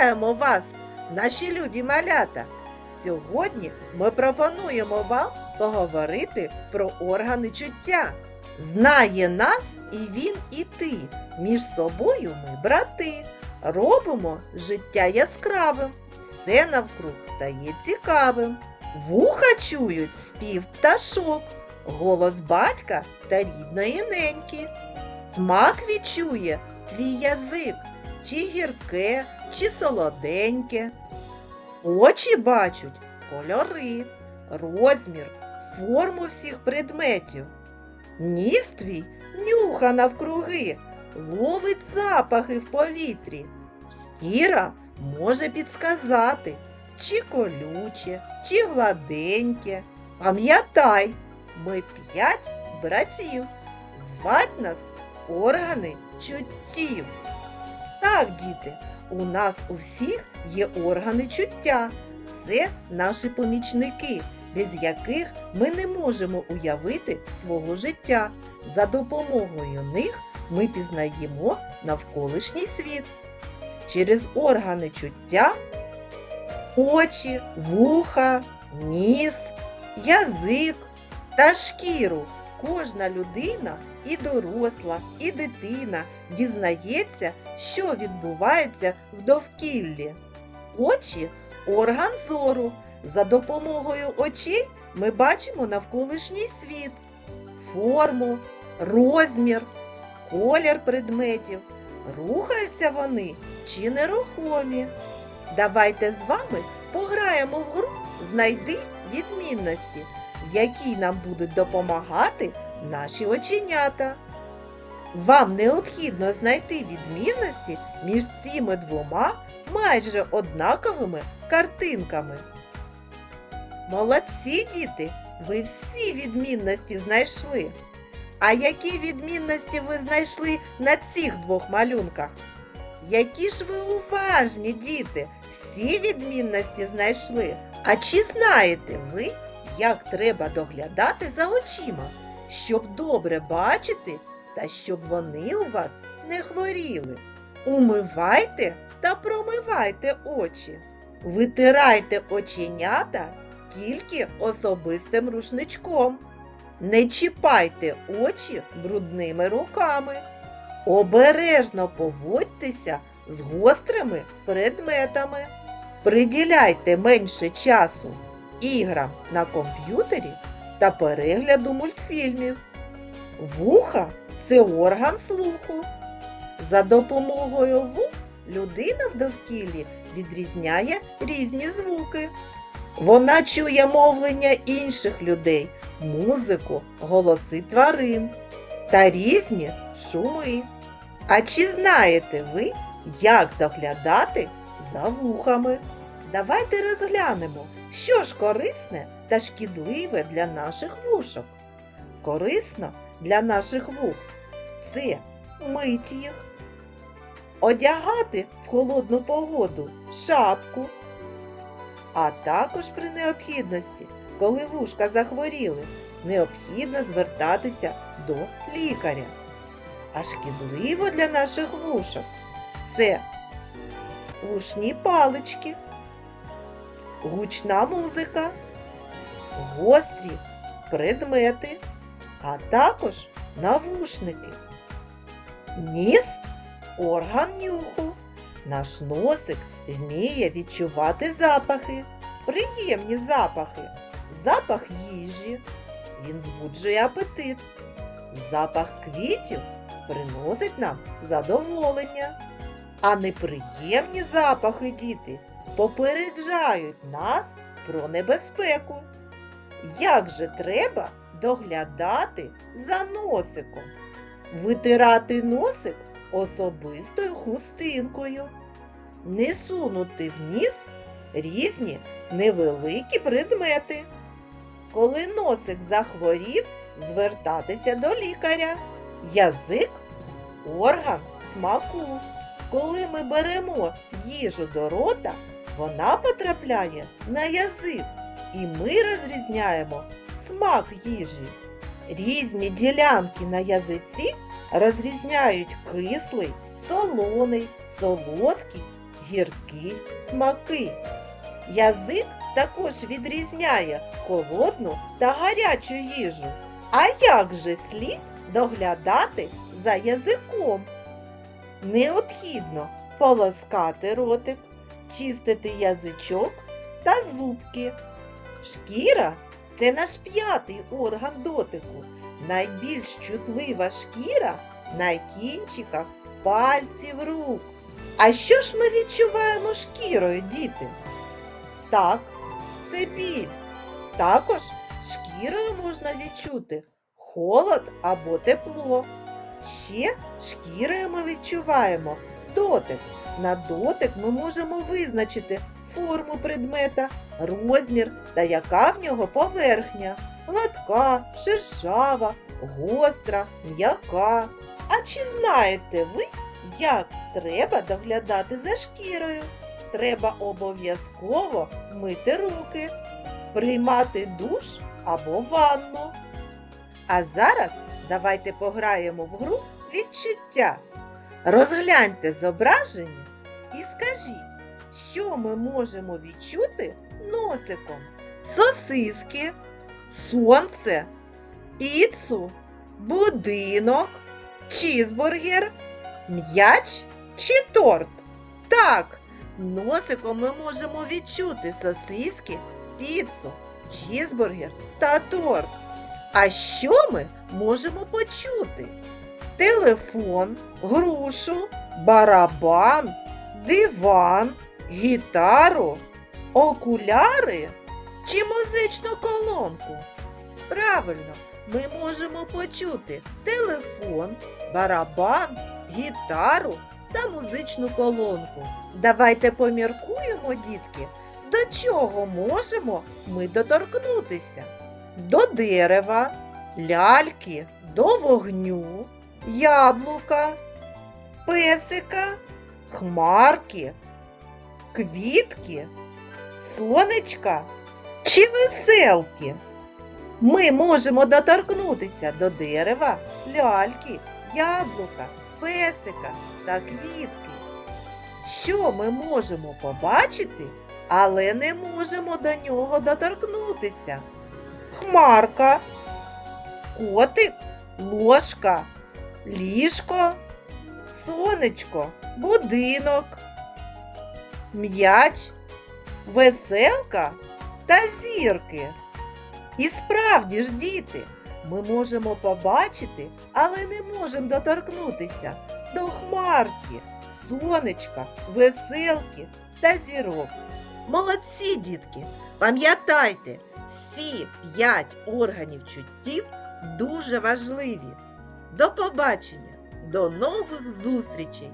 Вітаємо вас, наші любі малята! Сьогодні ми пропонуємо вам поговорити про органи чуття. Знає нас і він, і ти. Між собою ми брати. Робимо життя яскравим, все навкруг стає цікавим. Вуха чують спів пташок, голос батька та рідної неньки. Смак відчує твій язик, чи гірке, чи солоденьке. Очі бачать кольори, розмір, форму всіх предметів. Ніс твій нюха навкруги, ловить запахи в повітрі. Шкіра може підсказати, чи колюче, чи гладеньке. Пам'ятай, ми п'ять братів. Звать нас органи чуттів. Так, діти, у нас у всіх є органи чуття. Це наші помічники, без яких ми не можемо уявити свого життя. За допомогою них ми пізнаємо навколишній світ. Через органи чуття очі, вуха, ніс, язик та шкіру кожна людина і доросла, і дитина дізнається, що відбувається в довкіллі. Очі орган зору. За допомогою очей ми бачимо навколишній світ, форму, розмір, колір предметів. Рухаються вони чи нерухомі. Давайте з вами пограємо в гру Знайди відмінності, якій нам будуть допомагати наші оченята. Вам необхідно знайти відмінності між цими двома майже однаковими картинками. Молодці, діти! Ви всі відмінності знайшли. А які відмінності ви знайшли на цих двох малюнках? Які ж ви уважні, діти! Всі відмінності знайшли. А чи знаєте ви, як треба доглядати за очима, щоб добре бачити та щоб вони у вас не хворіли? Умивайте та промивайте очі. Витирайте оченята тільки особистим рушничком. Не чіпайте очі брудними руками. Обережно поводьтеся з гострими предметами. Приділяйте менше часу іграм на комп'ютері та перегляду мультфільмів. Вуха це орган слуху. За допомогою вух людина в довкіллі відрізняє різні звуки. Вона чує мовлення інших людей, музику, голоси тварин та різні шуми. А чи знаєте ви, як доглядати за вухами? Давайте розглянемо, що ж корисне та шкідливе для наших вушок. Корисно для наших вух це мити їх, одягати в холодну погоду шапку, а також при необхідності, коли вушка захворіли, необхідно звертатися до лікаря. А шкідливо для наших вушок це вушні палички, гучна музика, гострі предмети, а також навушники. Ніс орган нюху. Наш носик вміє відчувати запахи, приємні запахи, запах їжі. Він збуджує апетит. Запах квітів приносить нам задоволення. А неприємні запахи діти попереджають нас про небезпеку. Як же треба доглядати за носиком? Витирати носик особистою хустинкою, не сунути в ніс різні невеликі предмети. Коли носик захворів, звертатися до лікаря. Язик орган смаку. Коли ми беремо їжу до рота, вона потрапляє на язик, і ми розрізняємо смак їжі. Різні ділянки на язиці розрізняють кислий, солоний, солодкий, гіркі смаки. Язик також відрізняє холодну та гарячу їжу. А як же слід доглядати за язиком? Необхідно полоскати ротик, чистити язичок та зубки. Шкіра це наш п'ятий орган дотику. Найбільш чутлива шкіра на кінчиках пальців рук. А що ж ми відчуваємо шкірою, діти? Так, це біль. Також шкірою можна відчути холод або тепло. Ще шкірою ми відчуваємо дотик. На дотик ми можемо визначити форму предмета, розмір та яка в нього поверхня. Гладка, шершава, гостра, м'яка. А чи знаєте ви, як треба доглядати за шкірою? Треба обов'язково мити руки, приймати душ або ванну. А зараз давайте пограємо в гру відчуття. Розгляньте зображення скажіть, що ми можемо відчути носиком? Сосиски, сонце, піцу, будинок, чізбургер, м'яч чи торт? Так, носиком ми можемо відчути сосиски, піцу, чізбургер та торт. А що ми можемо почути? Телефон, грушу, барабан, диван, гітару, окуляри чи музичну колонку? Правильно, ми можемо почути телефон, барабан, гітару та музичну колонку. Давайте поміркуємо, дітки, до чого можемо ми доторкнутися? До дерева, ляльки, до вогню, яблука, песика, хмарки, квітки, сонечка чи веселки. Ми можемо доторкнутися до дерева, ляльки, яблука, песика та квітки. Що ми можемо побачити, але не можемо до нього доторкнутися? Хмарка, котик, ложка, ліжко, сонечко, будинок, м'яч, веселка та зірки. І справді ж, діти, ми можемо побачити, але не можемо доторкнутися до хмарки, сонечка, веселки та зірок. Молодці, дітки! Пам'ятайте, всі п'ять органів чуттів дуже важливі. До побачення, до нових зустрічей!